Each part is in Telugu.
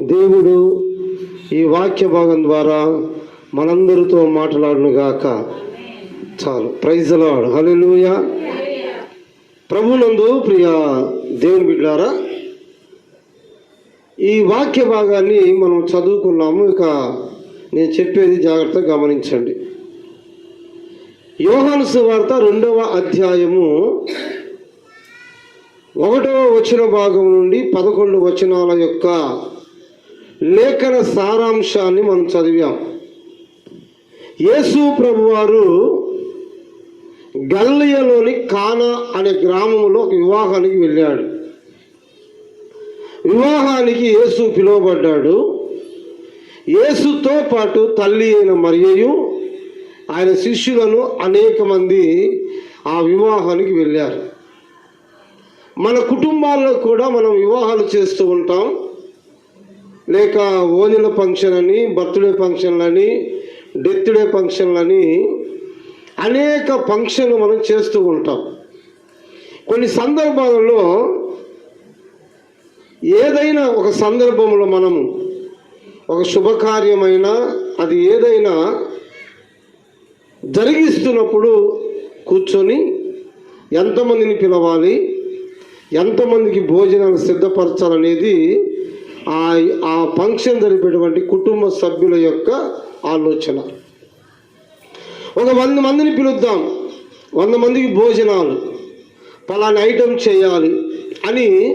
దేవుడు ఈ వాక్య భాగం ద్వారా మనందరితో మాట్లాడును గాక. చాలు. ప్రైజ్ లాడు హల్లెలూయా ప్రభునందు ప్రియ దేవుని బిడ్డారా ఈ వాక్య భాగాన్ని మనం చదువుకున్నాము. ఇక నేను చెప్పేది జాగ్రత్తగా గమనించండి. యోహాను సువార్త రెండవ అధ్యాయము ఒకటవ వచన భాగం నుండి పదకొండు వచనాల యొక్క లేఖన సారాంశాన్ని మనం చదివాం. యేసు ప్రభువారు గల్లియలోని కానా అనే గ్రామంలో ఒక వివాహానికి వెళ్ళాడు. వివాహానికి యేసు పిలువబడ్డాడు. యేసుతో పాటు తల్లి అయిన మరియు ఆయన శిష్యులను అనేక మంది ఆ వివాహానికి వెళ్ళారు. మన కుటుంబాల్లో కూడా మనం వివాహాలు చేస్తూ ఉంటాం. లేక ఓనిల ఫంక్షన్ అని బర్త్డే ఫంక్షన్లని డెత్ డే ఫంక్షన్లని అనేక ఫంక్షన్లు మనం చేస్తూ ఉంటాం. కొన్ని సందర్భాలలో ఏదైనా ఒక సందర్భంలో మనము ఒక శుభకార్యమైన అది ఏదైనా జరిగిస్తున్నప్పుడు కూర్చొని ఎంతమందిని పిలవాలి ఎంతమందికి భోజనాలు సిద్ధపరచాలనేది ఆ ఆ ఫంక్షన్ జరిపేటువంటి కుటుంబ సభ్యుల యొక్క ఆలోచన. ఒక వంద మందిని పిలుద్దాం. వంద మందికి భోజనాలు. పలానా ఐటెం చేయాలి అని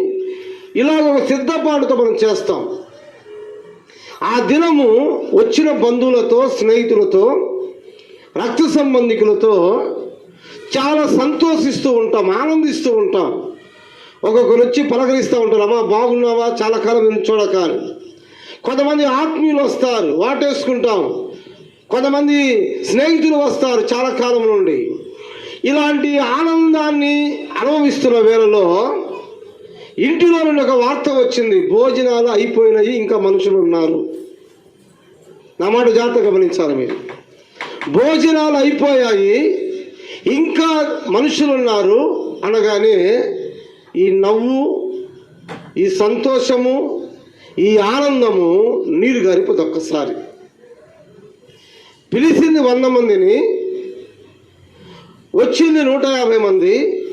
ఇలాగ ఒక సిద్ధపాటుతో మనం చేస్తాం. ఆ దినము వచ్చిన బంధువులతో స్నేహితులతో రక్త సంబంధికులతో చాలా సంతోషిస్తూ ఉంటాం ఆనందిస్తూ ఉంటాం. ఒక్కొక్కరు వచ్చి పలకరిస్తూ ఉంటారు అమ్మా బాగున్నావా? చాలా కాలం నుంచి చూడక కొంతమంది ఆత్మీయులు వస్తారు వాటేసుకుంటాం కొంతమంది స్నేహితులు వస్తారు చాలా కాలం నుండి. ఇలాంటి ఆనందాన్ని అనుభవిస్తున్న వేళలో ఇంటిలో నుండి ఒక వార్త వచ్చింది భోజనాలు అయిపోయినాయి ఇంకా మనుషులు ఉన్నారు. నా మాట జాగ్రత్త గమనించాలి మీరు. భోజనాలు అయిపోయాయి ఇంకా మనుషులు ఉన్నారు అనగానే ఈ నవ్వు ఈ సంతోషము ఈ ఆనందము నీరు గరిపదు ఒక్కసారి. పిలిచింది వంద మందిని వచ్చింది నూట యాభై మంది.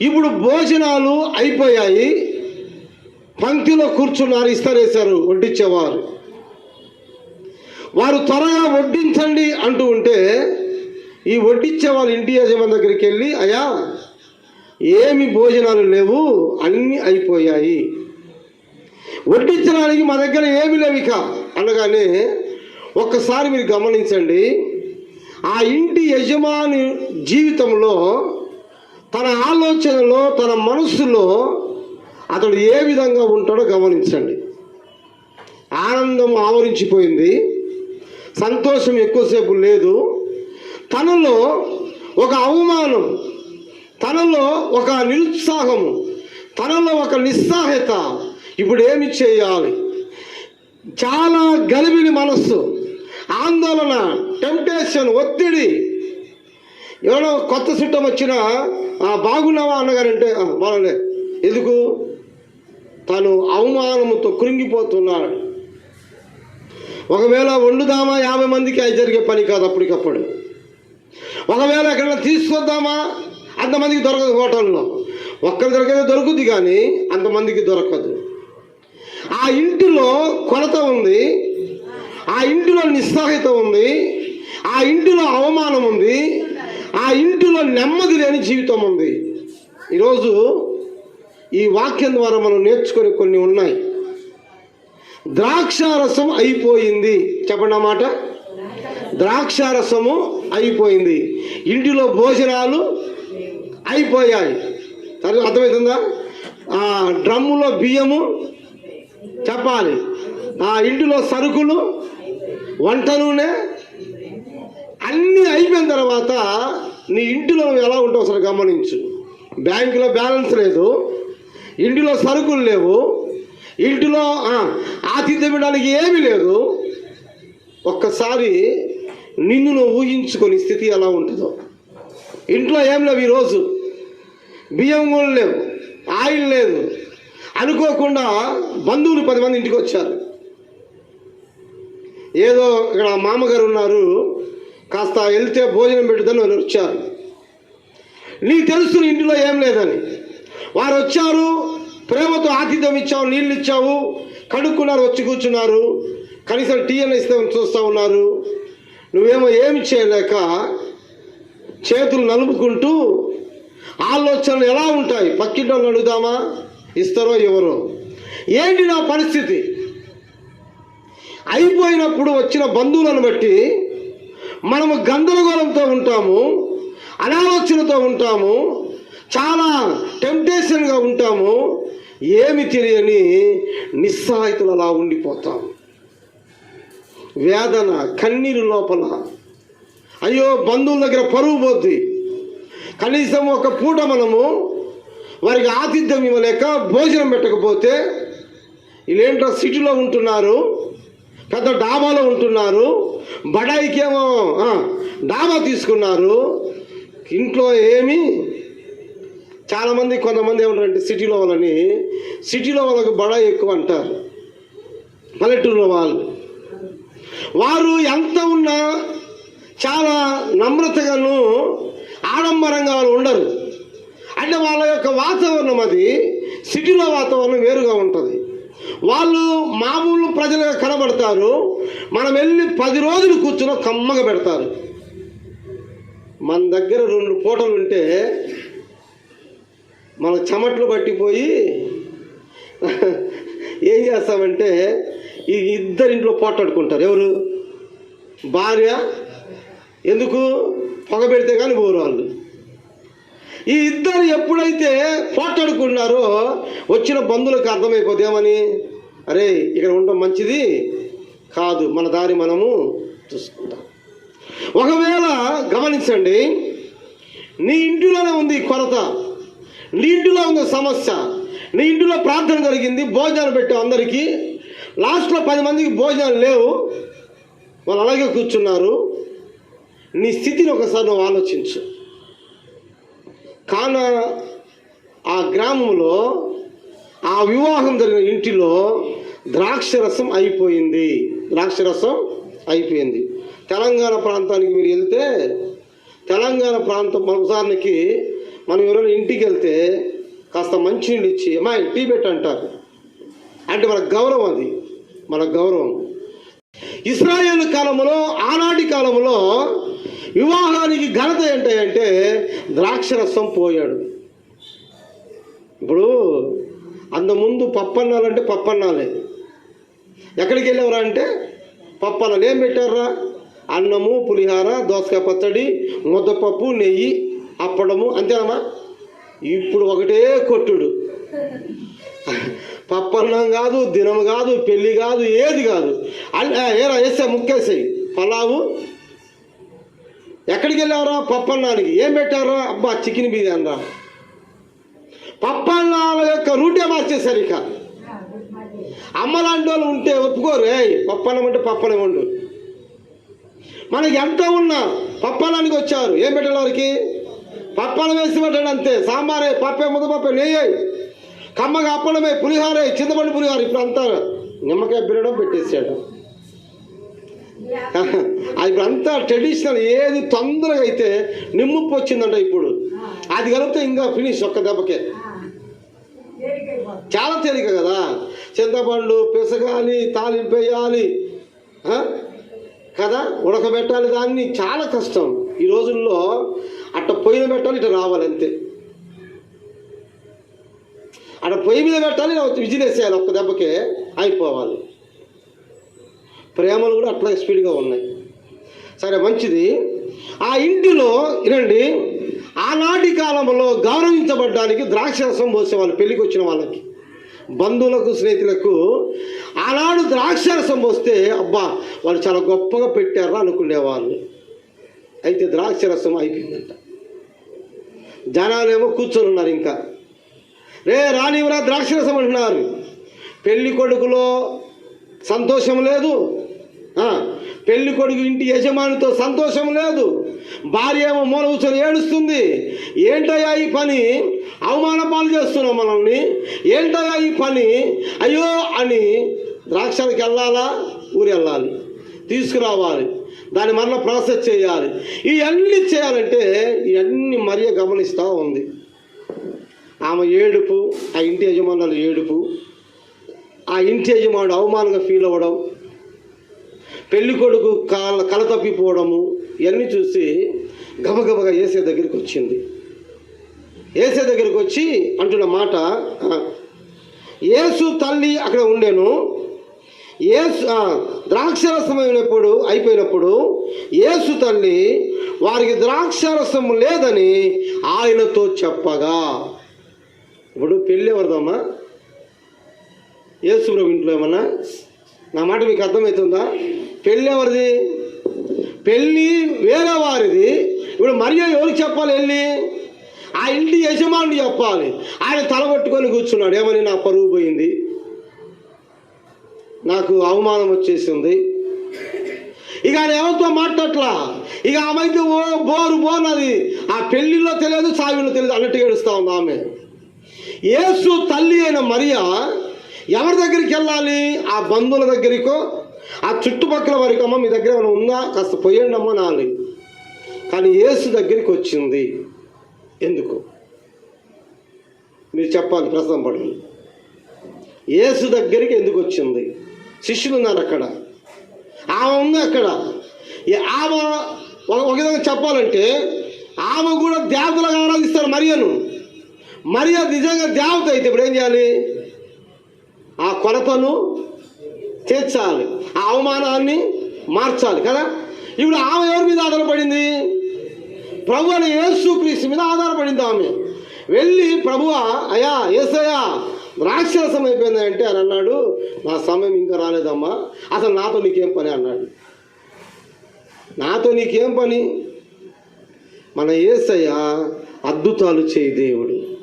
ఇప్పుడు భోజనాలు అయిపోయాయి. పంక్తిలో కూర్చున్నారు ఇస్తారేశారు వడ్డించేవారు. వారు త్వరగా వడ్డించండి అంటూ ఉంటే ఈ వడ్డించే వాళ్ళ ఇంటి యజమాని దగ్గరికి వెళ్ళి అయ్యా ఏమి భోజనాలు లేవు అన్నీ అయిపోయాయి. వడ్డించడానికి మా దగ్గర ఏమి లేవు ఇక. అనగానే ఒక్కసారి మీరు గమనించండి ఆ ఇంటి యజమాని జీవితంలో తన ఆలోచనలో తన మనస్సులో అతడు ఏ విధంగా ఉంటాడో గమనించండి. ఆనందం ఆవరించిపోయింది సంతోషం ఎక్కువసేపు లేదు. తనలో ఒక అవమానం తనలో ఒక నిరుత్సాహము తనలో ఒక నిస్సాహత ఇప్పుడు ఏమి చేయాలి? చాలా గలిబిలి మనస్సు ఆందోళన టెంప్టేషన్ ఒత్తిడి. ఎవరో కొత్త చుట్టం వచ్చినా "ఆ, బాగున్నావా అన్నగారంటే అంటే బాగలే ఎందుకు? తను అవమానముతో కృంగిపోతున్నాడు. ఒకవేళ వండుదామా? యాభై మందికి అది జరిగే పని కాదు అప్పటికప్పుడు. ఒకవేళ ఎక్కడైనా తీసుకొద్దామా? అంతమందికి దొరకదు హోటల్లో. ఒక్కరి దొరికేది దొరుకుద్ది కానీ అంతమందికి దొరకదు. ఆ ఇంటిలో కొరత ఉంది ఆ ఇంటిలో నిస్సహాయత ఉంది ఆ ఇంటిలో అవమానం ఉంది ఆ ఇంటిలో నెమ్మది లేని జీవితం ఉంది. ఈరోజు ఈ వాక్యం ద్వారా మనం నేర్చుకునే కొన్ని ఉన్నాయి. ద్రాక్షారసం అయిపోయింది. చెప్పండి అన్నమాట ద్రాక్షారసము అయిపోయింది. ఇంటిలో భోజనాలు అయిపోయాయి. తర్వాత అర్థమవుతుందా? ఆ డ్రమ్ములో బియ్యము చెప్పాలి ఆ ఇంటిలో సరుకులు వంట నూనె అన్నీ అయిపోయిన తర్వాత నీ ఇంటిలో ఎలా ఉంటావు అసలు గమనించు. బ్యాంకులో బ్యాలెన్స్ లేదు ఇంటిలో సరుకులు లేవు ఇంటిలో ఆ, ఆతిథ్యం ఇవ్వడానికి ఏమీ లేదు. ఒక్కసారి నిన్ను నువ్వు ఊహించుకొని స్థితి ఎలా ఉంటుందో. ఇంట్లో ఏం లేవు ఈరోజు. బియ్యం కూడా లేవు ఆయిల్ లేదు. అనుకోకుండా బంధువులు పది మంది ఇంటికి వచ్చారు. ఏదో ఇక్కడ మామగారు ఉన్నారు కాస్త వెళ్తే భోజనం పెట్టుదని వాళ్ళు వచ్చారు. నీకు తెలుసు ఇంటిలో ఏం లేదని. వారు వచ్చారు ప్రేమతో ఆతిథ్యం ఇచ్చావు నీళ్ళు ఇచ్చావు కడుక్కున్నారు వచ్చి కూర్చున్నారు. కనీసం టీ అని ఇస్తే చూస్తూ ఉన్నారు. నువ్వేమో ఏమి చేయలేక చేతులు నలుపుకుంటూ ఆలోచనలు ఎలా ఉంటాయి? పక్కింటి అడుగుదామా? ఇస్తారో ఎవరో? ఏంటి నా పరిస్థితి? అయిపోయినప్పుడు వచ్చిన బంధువులను బట్టి మనము గందరగోళంతో ఉంటాము అనాలోచనతో ఉంటాము చాలా టెంప్టేషన్గా ఉంటాము ఏమి తెలియని నిస్సహాయతలు అలా ఉండిపోతాము వేదన కన్నీరు లోపల. అయ్యో బంధువుల దగ్గర పరువు పోద్ది. కనీసం ఒక పూట మనము వారికి ఆతిథ్యం ఇవ్వలేక భోజనం పెట్టకపోతే వీళ్ళేంటో సిటీలో ఉంటున్నారు పెద్ద డాబాలో ఉంటున్నారు బడాయికేమో డాబా తీసుకున్నారు. ఇంట్లో ఏమి చాలామంది కొంతమంది ఏమంటారంటే సిటీలో వాళ్ళని సిటీలో వాళ్ళకి బడాయి ఎక్కువ అంటారు. పల్లెటూరులో వాళ్ళు. వారు ఎంత ఉన్నా చాలా నమ్రతగాను ఆడంబరంగా వాళ్ళు ఉండరు. అంటే వాళ్ళ యొక్క వాతావరణం అది సిటీలో వాతావరణం వేరుగా ఉంటుంది. వాళ్ళు మామూలు ప్రజలుగా కనబడతారు. మనం వెళ్ళి పది రోజులు కూర్చుని కమ్మగా పెడతారు. మన దగ్గర రెండు పూటలు ఉంటే మన చెమట్లు పట్టిపోయి ఏం చేస్తామంటే ఈ ఇద్దరింట్లో పోటాడుకుంటారు ఎవరు? భార్య. ఎందుకు? పొగబెడితే కానీ పోరు వాళ్ళు. ఈ ఇద్దరు ఎప్పుడైతే పోట్లాడుకున్నారో వచ్చిన బంధువులకు అర్థమైపోతే ఏమని అరే ఇక్కడ ఉండడం మంచిది కాదు మన దారి మనము చూసుకుంటాం ఒకవేళ గమనించండి నీ ఇంటిలోనే ఉంది కొరత నీ ఇంటిలో ఉంది సమస్య నీ ఇంటిలో ప్రార్థన జరిగింది భోజనాలు పెట్టావు అందరికీ లాస్ట్లో పది మందికి భోజనాలు లేవు వాళ్ళు అలాగే కూర్చున్నారు నీ స్థితిని ఒకసారి నువ్వు ఆలోచించు. కాన ఆ గ్రామంలో ఆ వివాహం జరిగిన ఇంటిలో ద్రాక్షరసం అయిపోయింది. ద్రాక్షరసం అయిపోయింది. తెలంగాణ ప్రాంతానికి మీరు వెళ్తే తెలంగాణ ప్రాంతం మన ఉదాహరణకి మనం ఎవరైనా ఇంటికి వెళ్తే కాస్త మంచినీళ్ళు ఇచ్చి అమ్మాయి టీ పెట్టు అంటారు. అంటే మన గౌరవం అది. మన గౌరవం. ఇస్రాయేల్ కాలంలో ఆనాటి కాలంలో వివాహానికి ఘనత ఏంటంటే ద్రాక్షరసం పోయాడు. ఇప్పుడు అంతకుముందు పప్పన్నాలంటే పప్పన్నాలే. ఎక్కడికి వెళ్ళేవరా అంటే పప్పన్నాలు ఏం పెట్టారా అన్నము పులిహార దోసకాయ పచ్చడి ముద్దపప్పు నెయ్యి అప్పడము అంతేనమ్మా? ఇప్పుడు ఒకటే కొట్టుడు. పప్పన్నం కాదు దినం కాదు పెళ్ళి కాదు ఏది కాదు. అల్- ఏరా వేసా ముక్కేసాయి. పలావు ఎక్కడికి వెళ్ళావరా? పప్పన్నానికి ఏం పెట్టారా అబ్బా చికెన్ బిర్యానీ రా. పప్పన్నాల యొక్క రూటే మార్చేశారు ఇక. అమ్మలాంటి వాళ్ళు ఉంటే ఒప్పుకోరు. ఏ పప్పన్నం అంటే పప్పనం ఉండు. మనకి ఎంత ఉన్నా పప్పనానికి వచ్చారు. ఏం పెట్టాలి వారికి? పప్పనం వేసి పెట్టాడు అంతే. సాంబారే పప్పే ముద్దపప్పే నెయ్యి. కమ్మగా అప్పడమే పులిహారే చింతపండు పులిహార. ఇప్పుడు అంతా నిమ్మకాయ బిరడం పెట్టేసాడు ఇప్పుడు అంతా ట్రెడిషనల్ ఏది తొందరగా అయితే నిమ్ముప్పు వచ్చిందంట ఇప్పుడు. అది కలిపితే ఇంకా ఫినిష్ ఒక్క దెబ్బకే. చాలా తేలిక కదా. చింతపండు పిసగాలి తాలింపు వేయాలి కదా? ఉడకబెట్టాలి దాన్ని చాలా కష్టం. ఈ రోజుల్లో అట్ట పొయ్యి మీద పెట్టాలి ఇటు రావాలి అంతే. అట్ట పొయ్యి మీద పెట్టాలి ఇలా విజిల్ వేసేయాలి ఒక్క దెబ్బకే అయిపోవాలి. ప్రేమలు కూడా అట్లా స్పీడ్గా ఉన్నాయి. సరే మంచిది. ఆ ఇంటిలో వినండి ఆనాటి కాలంలో గౌరవించబడ్డానికి ద్రాక్షరసం పోసేవాళ్ళు పెళ్ళికి వచ్చిన వాళ్ళకి బంధువులకు స్నేహితులకు. ఆనాడు ద్రాక్షరసం పోస్తే అబ్బా వాళ్ళు చాలా గొప్పగా పెట్టారా అనుకునేవాళ్ళు. అయితే ద్రాక్షరసం అయిపోయిందంట. జనాలేమో కూర్చొని ఉన్నారు ఇంకా. రే రానివరా ద్రాక్షరసం అంటున్నారు. పెళ్ళి కొడుకులో సంతోషం లేదు పెళ్ళి కొడుకు ఇంటి యజమానితో సంతోషం లేదు. భార్య ఏమో మూల కూర్చొని ఏడుస్తుంది. ఏంటయ్యా ఈ పని? అవమాన పాలు చేస్తున్నాం మనల్ని. ఏంటయ్యా ఈ పని? అయ్యో అని ద్రాక్షలకు వెళ్ళాలా? ఊరు వెళ్ళాలి. తీసుకురావాలి. దాన్ని మరలా ప్రాసెస్ చేయాలి. ఇవన్నీ చేయాలంటే ఇవన్నీ మరియ గమనిస్తూ ఉంది. ఆమె ఏడుపు ఆ ఇంటి యజమానులు ఏడుపు ఆ ఇంటి యజమానుడు అవమానంగా ఫీల్ అవ్వడం పెళ్ళి కొడుకు కల కల తప్పిపోవడము ఇవన్నీ చూసి గబగబగా ఏసే దగ్గరికి వచ్చింది. ఏసే దగ్గరికి వచ్చి అంటున్న మాట ఏసు తల్లి అక్కడ ఉండేను. ఏసు ద్రాక్షరసమైనప్పుడు అయినప్పుడు అయిపోయినప్పుడు ఏసు తల్లి వారికి ద్రాక్షరసం లేదని ఆయనతో చెప్పగా. ఇప్పుడు పెళ్ళి ఎవరిదమ్మా? ఏసు ఇంట్లో ఏమన్నా? నా మాట మీకు అర్థమవుతుందా? పెళ్ళి ఎవరిది? పెళ్ళి వేరే వారిది. ఇప్పుడు మరియ ఎవరికి చెప్పాలి వెళ్ళి? ఆ ఇంటి యజమానుడు చెప్పాలి. ఆయన తలబట్టుకొని కూర్చున్నాడు. ఏమని నా పరువు పోయింది? నాకు అవమానం వచ్చేసింది. ఇక ఆయన ఎవరితో మాట్లాడట్లా? ఇక ఆమె అయితే ఓ బోరు బోనది. ఆ పెళ్ళిలో తెలియదు సావిలో తెలియదు అన్నట్టు ఏడుస్తా ఉంది ఆమె. యేసు తల్లి అయిన మరియా ఎవరి దగ్గరికి వెళ్ళాలి? ఆ బంధువుల దగ్గరికో? ఆ చుట్టుపక్కల వారికి అమ్మ మీ దగ్గర ఏమైనా ఉందా? కాస్త పోయండి అమ్మ నాలి కానీ యేసు దగ్గరికి వచ్చింది. ఎందుకు? మీరు చెప్పాలి ప్రస్తుతం పడండి. యేసు దగ్గరికి ఎందుకు వచ్చింది? శిష్యులు ఉన్నారు అక్కడ. ఆమె ఉంది అక్కడ. ఆమె ఒక ఒక విధంగా చెప్పాలంటే ఆమె కూడా దేవతలుగా ఆరాధిస్తారు మరియను. మరియ నిజంగా దేవత అయితే ఇప్పుడు ఏం చేయాలి? ఆ కొరతను తీర్చాలి ఆ అవమానాన్ని మార్చాలి కదా? ఇప్పుడు ఆమె ఎవరి మీద ఆధారపడింది? ప్రభు అని యేసు క్రీస్తు మీద ఆధారపడింది ఆమె. వెళ్ళి ప్రభువా అయా ఏసయ్యా రాక్షరసం అయిపోయింది అంటే అని అన్నాడు. నా సమయం ఇంకా రాలేదమ్మా. అసలు నాతో నీకేం పని? అన్నాడు. నాతో నీకేం పని? మన ఏసయ్య అద్భుతాలు చేయి దేవుడు.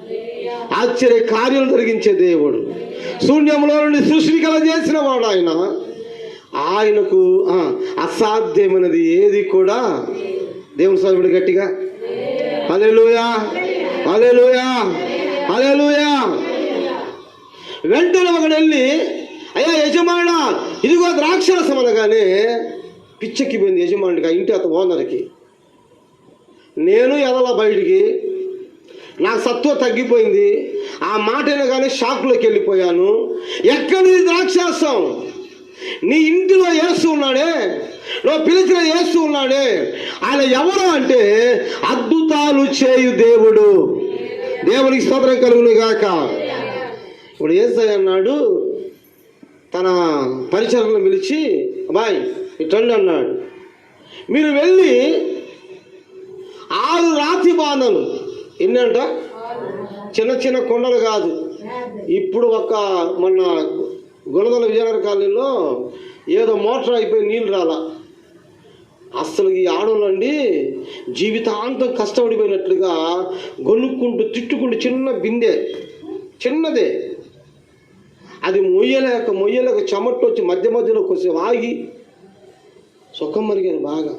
ఆశ్చర్య కార్యాలు జరిగించే దేవుడు. శూన్యంలో నుండి సృష్టి కల చేసిన వాడు ఆయన. ఆయనకు అసాధ్యమైనది ఏది కూడా దేవుని స్వామి గట్టిగా హల్లెలూయా హల్లెలూయా హల్లెలూయా. వెంటనే ఒకడు వెళ్ళి అయ్యా యజమాన ఇదిగో ద్రాక్షరసం అనగానే పిచ్చెక్కిపోయింది యజమానుడికి ఆ ఇంటి అత ఓనర్కి. నేను ఎదల బయటికి నా సత్వ తగ్గిపోయింది. ఆ మాట కానీ షాక్లోకి వెళ్ళిపోయాను. ఎక్కడి ద్రాక్షాసం నీ ఇంటిలో వేస్తూ ఉన్నాడే. నువ్వు పిలిచిన వేస్తూ ఉన్నాడే. ఆయన ఎవరు అంటే అద్భుతాలు చేయు దేవుడు. దేవునికి స్తోత్రం కలుగును గాక. ఇప్పుడు ఏసై అన్నాడు తన పరిచరణను పిలిచి బాయ్ ఇటండి అన్నాడు. మీరు వెళ్ళి ఆరు రాతి బాధలు ఎన్నంట? చిన్న చిన్న కొండలు కాదు. ఇప్పుడు ఒక మన గుణదల విజయనగర కాలనీలో ఏదో మోటార్ అయిపోయి నీళ్ళు రాలా. అసలు ఈ ఆడవాళ్ళండి జీవితాంతం కష్టపడిపోయినట్లుగా గొనుక్కుంటూ తిట్టుకుంటూ చిన్న బిందె చిన్నదే. అది మొయ్యలేక మొయ్యలేక చెమట్టు వచ్చి మధ్య మధ్యలో కొంచెం ఆగి సుఖం మరిగాను బాగా.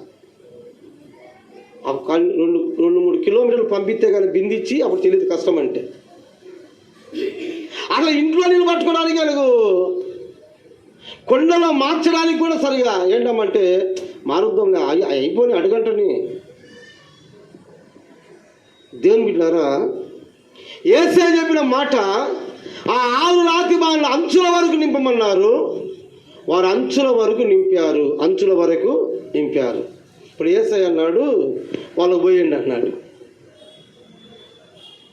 రెండు రెండు మూడు కిలోమీటర్లు పంపిస్తే కానీ బిందిచ్చి అప్పుడు తెలియదు కష్టం అంటే. అట్లా ఇంట్లో నీళ్ళు పట్టుకోవడానికి ఆయనకు కొండలో మార్చడానికి కూడా సరిగా ఏంటమ్మంటే మారుద్దాం అయిపోయి అడుగంటని. దేవుని బిడ్డారా ఏసే చెప్పిన మాట ఆ ఆరు రాతి వాళ్ళు అంచుల వరకు నింపమన్నారు. వారు అంచుల వరకు నింపారు. అంచుల వరకు నింపారు. ఇప్పుడు ఏసై అన్నాడు వాళ్ళు పోయండి అన్నాడు.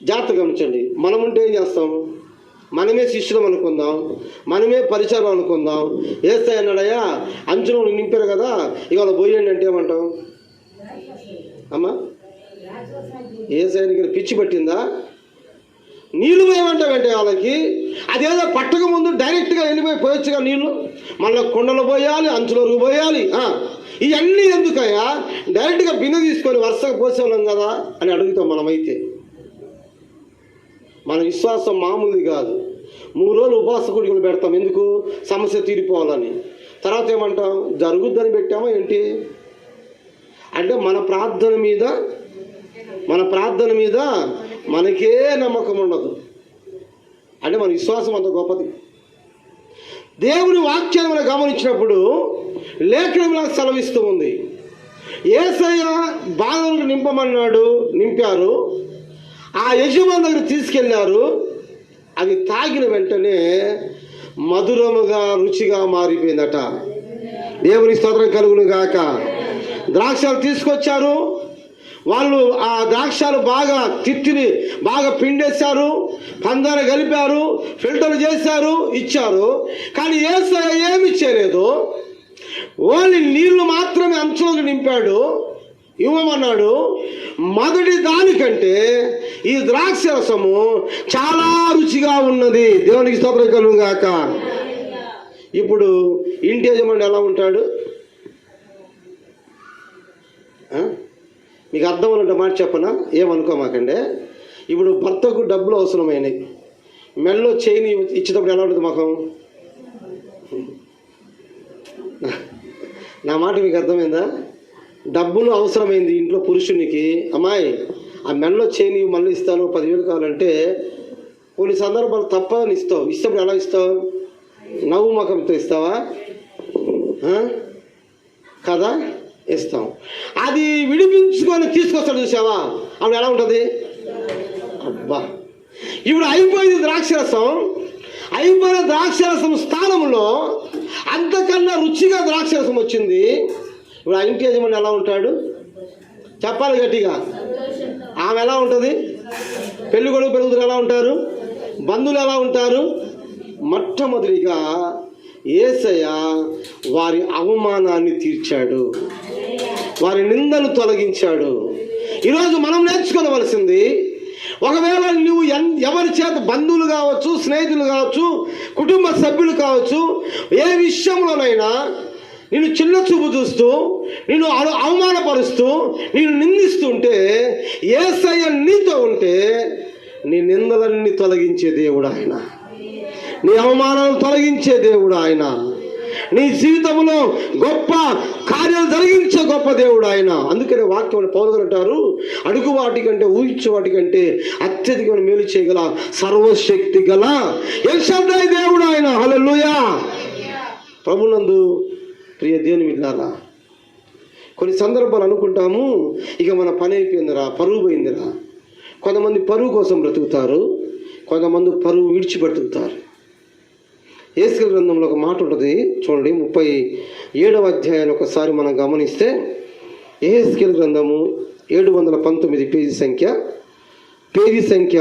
జాగ్రత్త గమనించండి. మనం ఉంటే ఏం చేస్తాం? మనమే శిష్యులం అనుకుందాం. మనమే పరిచయం అనుకుందాం. ఏసై అన్నాడయ్యా అంచులో నింపారు కదా ఇవాళ పోయండి అంటే ఏమంటాం అమ్మా? ఏసైనికి పిచ్చి పట్టిందా? నీళ్ళు పోయమంటావంటే వాళ్ళకి? అదేదో పట్టక ముందు డైరెక్ట్గా వెళ్ళిపోయి పోయొచ్చుగా నీళ్ళు మళ్ళీ కొండలు పోయాలి అంచులకు పోయాలి. ఇవన్నీ ఎందుకయ్యా? డైరెక్ట్గా బిందె తీసుకొని వరుసగా పోసేవాళ్ళం కదా అని అడుగుతాం మనమైతే. మన విశ్వాసం మామూలుది కాదు. మూడు రోజులు ఉపవాస కుడికలు పెడతాం. ఎందుకు? సమస్య తీరిపోవాలని. తర్వాత ఏమంటాం? జరుగుద్దని పెట్టామా ఏంటి? అంటే మన ప్రార్థన మీద మన ప్రార్థన మీద మనకే నమ్మకం ఉండదు. అంటే మన విశ్వాసం అంత గొప్పది. దేవుని వాక్యాన్ని మనం గమనించినప్పుడు లేఖనం నాకు సెలవిస్తూ ఉంది. ఏసయ్య బాధలకు నింపమన్నాడు నింపారు. ఆ యజమాని దగ్గర తీసుకెళ్ళారు అది తాగిన వెంటనే మధురముగా రుచిగా మారిపోయిందట. దేవుని స్తోత్రం కలుగును గాక. ద్రాక్షలు తీసుకొచ్చారు. వాళ్ళు ఆ ద్రాక్షలు బాగా తిత్తిని బాగా పిండేశారు. పందర కలిపారు ఫిల్టర్ చేశారు ఇచ్చారు. కానీ ఏసయ్య ఏమి ఓన్లీ నీళ్ళు మాత్రమే అంచులోకి నింపాడు. ఇవ్వమన్నాడు మొదటి దానికంటే ఈ ద్రాక్ష రసము చాలా రుచిగా ఉన్నది. దేవునికి స్తోత్రం గాక. ఇప్పుడు ఇంటి యజమాని ఎలా ఉంటాడు? మీకు అర్థం అన్నట్టు మాట చెప్పనా? ఏమనుకోమాకండి ఇప్పుడు భర్తకు డబ్బులు అవసరమైనవి మెల్లో చైన్ ఇచ్చేటప్పుడు ఎలా ఉంటుంది మాకు? నా మాట మీకు అర్థమైందా? డబ్బులు అవసరమైంది ఇంట్లో పురుషునికి. అమ్మాయి ఆ మెడలో చేయని మళ్ళీ ఇస్తాను పదివేలు కావాలంటే కొన్ని సందర్భాలు తప్పని ఇస్తావు. ఇస్తప్పుడు ఎలా ఇస్తావు? నవ్వు ముఖంతో ఇస్తావా? కదా? ఇస్తాం. అది విడిపించుకొని తీసుకొస్తాడు చూసావా? అప్పుడు ఎలా ఉంటుంది? అబ్బా! ఇప్పుడు అయిపోయింది ద్రాక్షరసం. అయిపోయిన ద్రాక్షరసం స్థానంలో అంతకన్నా రుచిగా ద్రాక్షరసం వచ్చింది. ఇప్పుడు ఆ ఇంటి యజమాని ఎలా ఉంటాడు? చెప్పాలి గట్టిగా. ఆమె ఎలా ఉంటుంది? పెళ్ళి కొడుకు పెరుగుతులు ఎలా ఉంటారు? బంధువులు ఎలా ఉంటారు? మొట్టమొదటిగా ఏసయ్య వారి అవమానాన్ని తీర్చాడు. వారి నిందను తొలగించాడు. ఈరోజు మనం నేర్చుకోవలసింది ఒకవేళ నువ్వు ఎన్ ఎవరి చేత బంధువులు కావచ్చు స్నేహితులు కావచ్చు కుటుంబ సభ్యులు కావచ్చు ఏ విషయంలోనైనా నేను చిన్న చూపు చూస్తూ నేను అవమానపరుస్తూ నేను నిందిస్తుంటే ఏసయ్య నీతో ఉంటే నీ నిందలన్నీ తొలగించే దేవుడు ఆయన. నీ అవమానాలను తొలగించే దేవుడు ఆయన. నీ జీవితంలో గొప్ప కార్యాలు జరిగించే గొప్ప దేవుడు ఆయన. అందుకనే వాక్యం పౌరులు అంటారు అడుగు వాటి కంటే ఊహించే వాటి కంటే అత్యధికమైన మేలు చేయగల సర్వశక్తి గల యశబ్దాయి దేవుడు ఆయన. హలోయా ప్రభునందు ప్రియ దేవుని విన్నారా కొన్ని సందర్భాలు అనుకుంటాము ఇక మన పని అయిపోయిందిరా పరువు పోయిందిరా. కొంతమంది పరువు కోసం బ్రతుకుతారు కొంతమంది పరువు విడిచి బ్రతుకుతారు ఏసుకల గ్రంథంలో ఒక మాట ఉంటుంది చూడండి ముప్పై ఏడవ అధ్యాయాన్ని ఒకసారి మనం గమనిస్తే ఏహెస్కెల్ గ్రంథము ఏడు వందల పంతొమ్మిది పేజీ సంఖ్య పేజీ సంఖ్య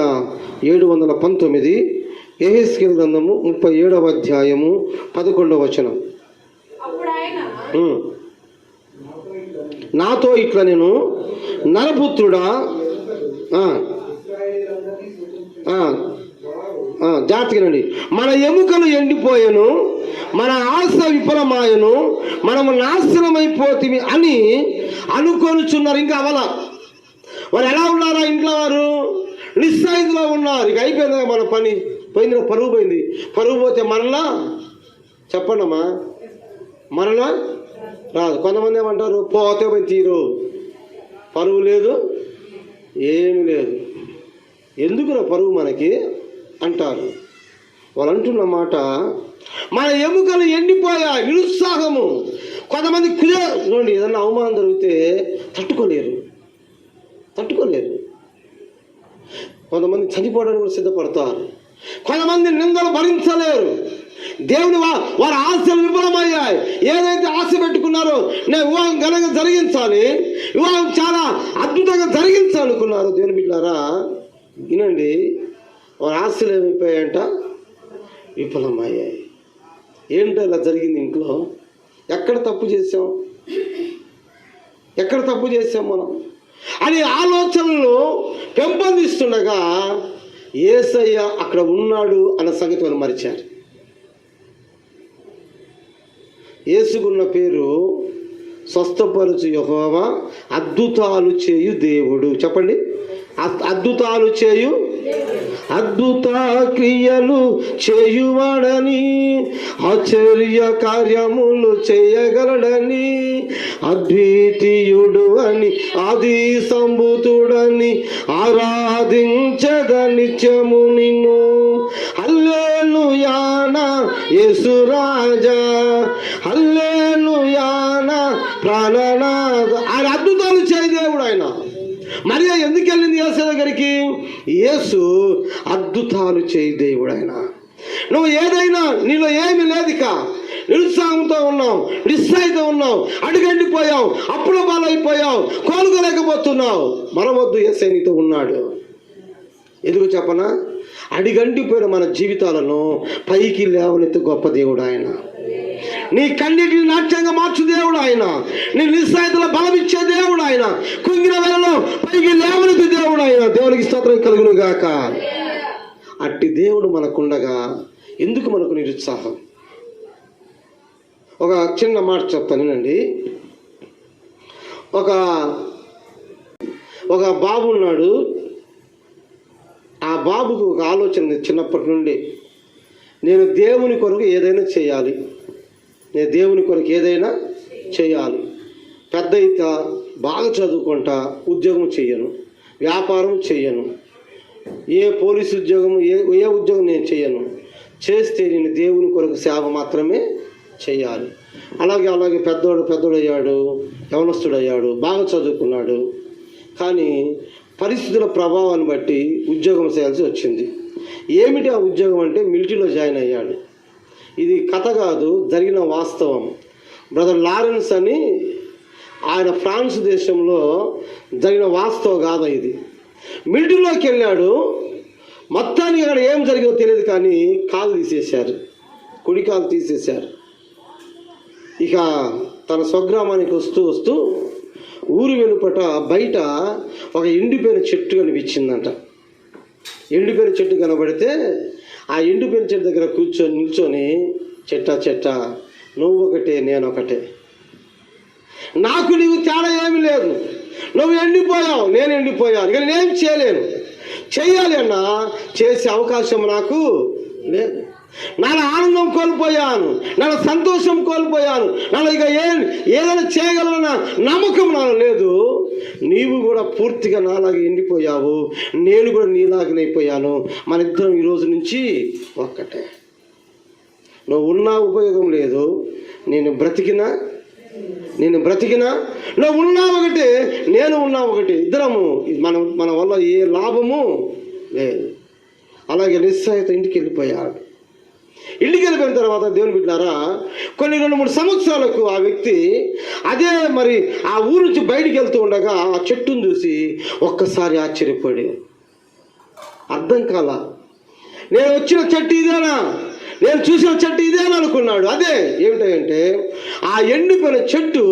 ఏడు వందల పంతొమ్మిది ఏహెస్కెల్ గ్రంథము ముప్పై ఏడవ అధ్యాయము పదకొండవ వచనం. నాతో ఇట్లా నేను నరపుత్రుడా జాగ్రత్తగానండి మన ఎముకలు ఎండిపోయాను మన ఆశ విఫలమాయను మనము నాశనమైపోతుంది అని అనుకొనుచున్నారు. ఇంకా అవల వాళ్ళు ఎలా ఉన్నారా ఇంట్లో వారు? నిస్సాయిలో ఉన్నారు. ఇక అయిపోయింది మన పని. పోయింది పరుగు పోయింది. పరుగు పోతే మరలా? చెప్పండమ్మా మరలా? రాదు. కొంతమంది ఏమంటారు? పోతే పోయి తీరు. పరువు లేదు. ఏమి లేదు. ఎందుకురా పరువు మనకి? అంటారు. వాళ్ళు అంటున్న మాట మన ఎముకలు ఎండిపోయాయి నిరుత్సాహము. కొంతమంది కుదే చూడండి ఏదన్నా అవమానం జరిగితే తట్టుకోలేరు. తట్టుకోలేరు. కొంతమంది చనిపోవడానికి కూడా సిద్ధపడతారు. కొంతమంది నిందలు భరించలేరు. దేవుని వా వారి ఆశలు విఫలమయ్యాయి. ఏదైతే ఆశ పెట్టుకున్నారో నేను వివాహం ఘనంగా జరిగించాలి. వివాహం చాలా అద్భుతంగా జరిగించాలనుకున్నారు దేవుని బిడ్డారా వినండి. వారి ఆస్తులు ఏమైపోయాయంట విఫలమయ్యాయి. ఏంటో ఇలా జరిగింది ఇంట్లో? ఎక్కడ తప్పు చేసాం ఎక్కడ తప్పు చేసాం మనం? అని ఆలోచనలు పెంపొందిస్తుండగా ఏసయ్య అక్కడ ఉన్నాడు అన్న సంగతి వాళ్ళు మరిచారు. ఏసుకున్న పేరు స్వస్థపరుచు యహోవా అద్భుతాలు చేయు దేవుడు. చెప్పండి. అద్భుతాలు చేయు అద్భుత క్రియలు చేయువాడని ఆశ్చర్య కార్యములు చేయగలడని అద్వితీయుడు అని ఆది సంభూతుడని ఆరాధించద నిత్యము నిన్ను. హల్లెలూయానా యేసురాజా హల్లెలూయానా ప్రాణనాథ ఆయన అద్భుతాలు చేయ దేవుడు ఆయన మరియా ఎందుకు వెళ్ళింది యేసు దగ్గరికి? యేసు అద్భుతాలు చేయి దేవుడు ఆయన నువ్వు ఏదైనా నీలో ఏమి లేదుక. నిరుత్సాహంతో ఉన్నావు నిస్సాయితో ఉన్నావు అడుగండిపోయావు అప్పుల పాలైపోయావు కోలుకోలేకపోతున్నావు. మరవద్దు ఏసై నీతో ఉన్నాడు. ఎందుకు చెప్పనా? అడిగండిపోయిన మన జీవితాలను పైకి లేవనెత్తి గొప్ప దేవుడు ఆయన నీ కన్నిటిని నాట్యంగా మార్చు దేవుడు ఆయన. నీ నిస్సాయితల బలమిచ్చే దేవుడు ఆయన. కుంగిన వేళలో పైకి లేవనెత్తి దేవుడు ఆయన. దేవునికి స్తోత్రం కలుగును గాక అట్టి దేవుడు మనకుండగా ఎందుకు మనకు నిరుత్సాహం? ఒక చిన్న మాట చెప్తాను వినండి. ఒక ఒక బాబు ఉన్నాడు. ఆ బాబుకు ఒక ఆలోచన చిన్నప్పటి నుండి. నేను దేవుని కొరకు ఏదైనా చేయాలి. నేను దేవుని కొరకు ఏదైనా చేయాలి. పెద్ద అయితే బాగా చదువుకుంటా ఉద్యోగం చెయ్యను వ్యాపారం చెయ్యను ఏ పోలీసు ఉద్యోగం ఏ ఏ ఉద్యోగం నేను చేయను చేస్తే నేను దేవుని కొరకు సేవ మాత్రమే చేయాలి అలాగే అలాగే పెద్దోడు పెద్దోడు అయ్యాడు యవనస్తుడు అయ్యాడు బాగా చదువుకున్నాడు. కానీ పరిస్థితుల ప్రభావాన్ని బట్టి ఉద్యోగం చేయాల్సి వచ్చింది. ఏమిటి ఆ ఉద్యోగం అంటే మిలిటరీలో జాయిన్ అయ్యాడు. ఇది కథ కాదు జరిగిన వాస్తవం. బ్రదర్ లారెన్స్ అని ఆయన ఫ్రాన్స్ దేశంలో జరిగిన వాస్తవ గాథ ఇది. మిలిటరీలోకి వెళ్ళాడు. మొత్తానికి అక్కడ ఏం జరిగిందో తెలియదు కానీ కాలు తీసేశారు. కుడి కాలు తీసేశారు. ఇక తన స్వగ్రామానికి వస్తూ వస్తూ ఊరు వెలుపట బయట ఒక ఎండిపోయిన చెట్టు కనిపించిందంట. ఎండిపోయిన చెట్టు కనబడితే ఆ ఎండిపోయిన చెట్టు దగ్గర కూర్చొని నిల్చొని చెట్ట చెట్ట నువ్వు ఒకటే నేను ఒకటే. నాకు నీవు తేడా ఏమీ లేదు. నువ్వు ఎండిపోయావు నేను ఎండిపోయాను. కానీ నేను చేయలేను. చేయాలి అన్నా చేసే అవకాశం నాకు లేదు. నా ఆనందం కోల్పోయాను నా సంతోషం కోల్పోయాను. నా ఇక ఏ ఏదైనా చేయగలన నమ్మకం నాకు లేదు. నీవు కూడా పూర్తిగా నాలాగా ఎండిపోయావు. నేను కూడా నీలాగనైపోయాను మన ఇద్దరం ఈరోజు నుంచి ఒక్కటే. నువ్వు ఉన్నా ఉపయోగం లేదు. నేను బ్రతికినా నేను బ్రతికినా నువ్వు ఉన్నా ఒకటి నేను ఉన్నా ఒకటి. ఇద్దరము మనం మన వల్ల ఏ లాభము లేదు. అలాగే నిస్సాయిత ఇంటికి వెళ్ళిపోయాడు. ఇంటికి వెళ్ళిపోయిన తర్వాత దేవుని బిడ్డారా కొన్ని రెండు మూడు సంవత్సరాలకు ఆ వ్యక్తి అదే మరి ఆ ఊరు నుంచి బయటికి వెళ్తూ ఉండగా ఆ చెట్టును చూసి ఒక్కసారి ఆశ్చర్యపడి అర్థం కాల? నేను వచ్చిన చెట్టు ఇదేనా? నేను చూసిన చెట్టు ఇదేనా అనుకున్నాడు. అదే ఏమిటంటే ఆ ఎండిపోయిన చెట్టు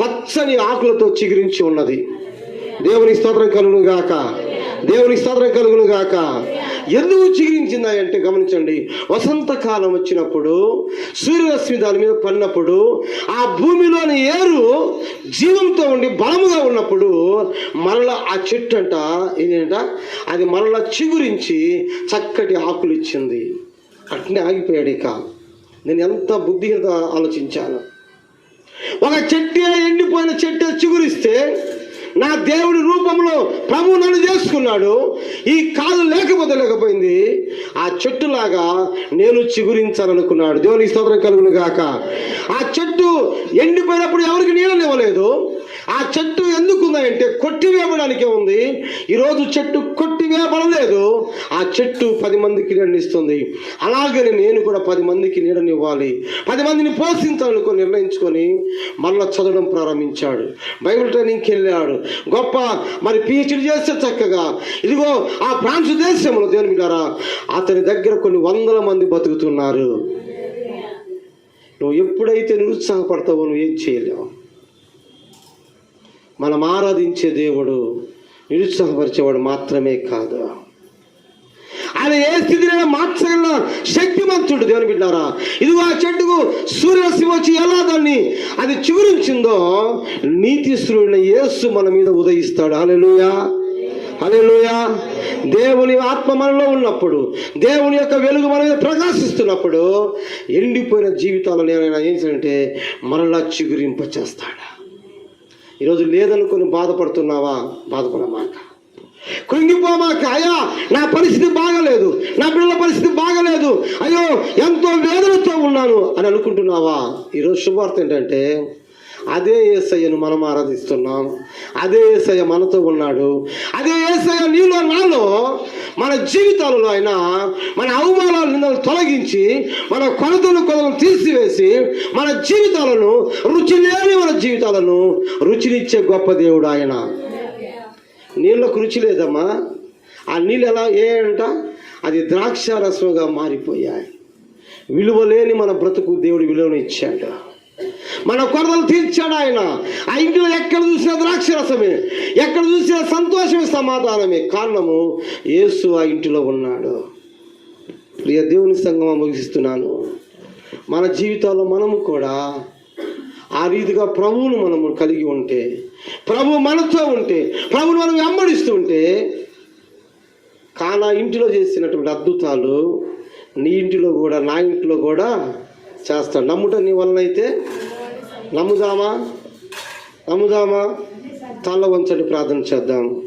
పచ్చని ఆకులతో చిగురించి ఉన్నది. దేవుని స్తోత్రం కలుగును గాక దేవుని స్తోత్రం కలుగును గాక ఎందుకు చిగురించిందా అంటే గమనించండి వసంతకాలం వచ్చినప్పుడు సూర్యరశ్మి దాని మీద పడినప్పుడు ఆ భూమిలోని ఏరు జీవంతో ఉండి బలముగా ఉన్నప్పుడు మరలా ఆ చెట్టు అంట ఏంటంట? అది మరలా చిగురించి చక్కటి ఆకులు ఇచ్చింది. అట్నే ఆగిపోయాడు ఇక. నేను ఎంత బుద్ధిహీనత ఆలోచించాను. ఒక చెట్టు ఎండిపోయిన చెట్టు చిగురిస్తే నా దేవుడి రూపంలో ప్రభు నన్ను చేసుకున్నాడు. ఈ కాలు లేకపోతే లేకపోయింది. ఆ చెట్టులాగా నేను చిగురించాలనుకున్నాడు. దేవుని స్తోత్రం కలుగును గాక ఆ చెట్టు ఎండిపోయినప్పుడు ఎవరికి నీళ్ళనివ్వలేదు ఆ చెట్టు ఎందుకు ఉందంటే కొట్టివేయబడానికే ఉంది. ఈరోజు చెట్టు కొట్టివేయబడలేదు ఆ చెట్టు పది మందికి నీడనిస్తుంది. అలాగని నేను కూడా పది మందికి నీడనివ్వాలి. పది మందిని పోషించాలనుకో నిర్ణయించుకొని మళ్ళా చదవడం ప్రారంభించాడు. బైబిల్ ట్రైనింగ్కి వెళ్ళాడు. గొప్ప మరి పిహెచ్డి చేస్తే చక్కగా. ఇదిగో ఆ ఫ్రాన్స్ దేశంలో దేవుని బిడ్డారా అతని దగ్గర కొన్ని వందల మంది బతుకుతున్నారు. నువ్వు ఎప్పుడైతే నిరుత్సాహపడతావో నువ్వు ఏం చేయలేవు. మనం ఆరాధించే దేవుడు నిరుత్సాహపరిచేవాడు మాత్రమే కాదు. ఆయన ఏ స్థితినైనా మార్చగల శక్తిమంతుడు దేవుని బిడ్డారా. ఇదిగో ఆ చెట్టుకు సూర్యరశ్మి వచ్చి ఎలా దాన్ని అది చిగురించిందో నీతి సూర్యుడిన యేసు మన మీద ఉదయిస్తాడు. అలెలుయా అలెలుయా దేవుని ఆత్మ మనలో ఉన్నప్పుడు దేవుని యొక్క వెలుగు మన మీద ప్రకాశిస్తున్నప్పుడు ఎండిపోయిన జీవితాలను ఏమైనా ఏంటంటే మరలా చిగురింప చేస్తాడా ఈరోజు లేదనుకొని బాధపడుతున్నావా? బాధపడమాక. కృంగిపోమాక అయ్యా నా పరిస్థితి బాగలేదు నా పిల్లల పరిస్థితి బాగలేదు అయ్యో ఎంతో వేదనతో ఉన్నాను అని అనుకుంటున్నావా? ఈరోజు శుభార్త ఏంటంటే అదే ఏసయ్యను మనం ఆరాధిస్తున్నాం. అదే ఏసయ్య మనతో ఉన్నాడు. అదే ఏసయ్య నీలో నాలో మన జీవితాలలో అయినా మన అవమానాలు నిందలు తొలగించి మన కొలతలు కొలతలు తీసివేసి మన జీవితాలను రుచి లేని మన జీవితాలను రుచినిచ్చే గొప్ప దేవుడు ఆయన. నీళ్ళకు రుచి లేదమ్మా. ఆ నీళ్ళు ఎలా ఏ అంట అది ద్రాక్ష రసముగా మారిపోయాయి. విలువ లేని మన బ్రతుకు దేవుడు విలువను ఇచ్చాడు. మన కొరతలు తీర్చాడు ఆయన. ఆ ఇంట్లో ఎక్కడ చూసినా ద్రాక్షరసమే ఎక్కడ చూసినా సంతోషమే సమాధానమే. కారణము యేసు ఆ ఇంటిలో ఉన్నాడు. ప్రియ దేవుని సంగమం ముగిస్తున్నాను మన జీవితాల్లో మనము కూడా ఆ రీతిగా ప్రభువును మనము కలిగి ఉంటే ప్రభు మనతో ఉంటే ప్రభుని మనం వెంబడిస్తూ ఉంటే కానా ఇంటిలో చేసినటువంటి అద్భుతాలు నీ ఇంటిలో కూడా నా ఇంటిలో కూడా చేస్తాడు. నమ్ముట నీ వలన అయితే నమ్ముదామా? నమ్ముదామా? తల్ల వంచండి ప్రార్థన చేద్దాం.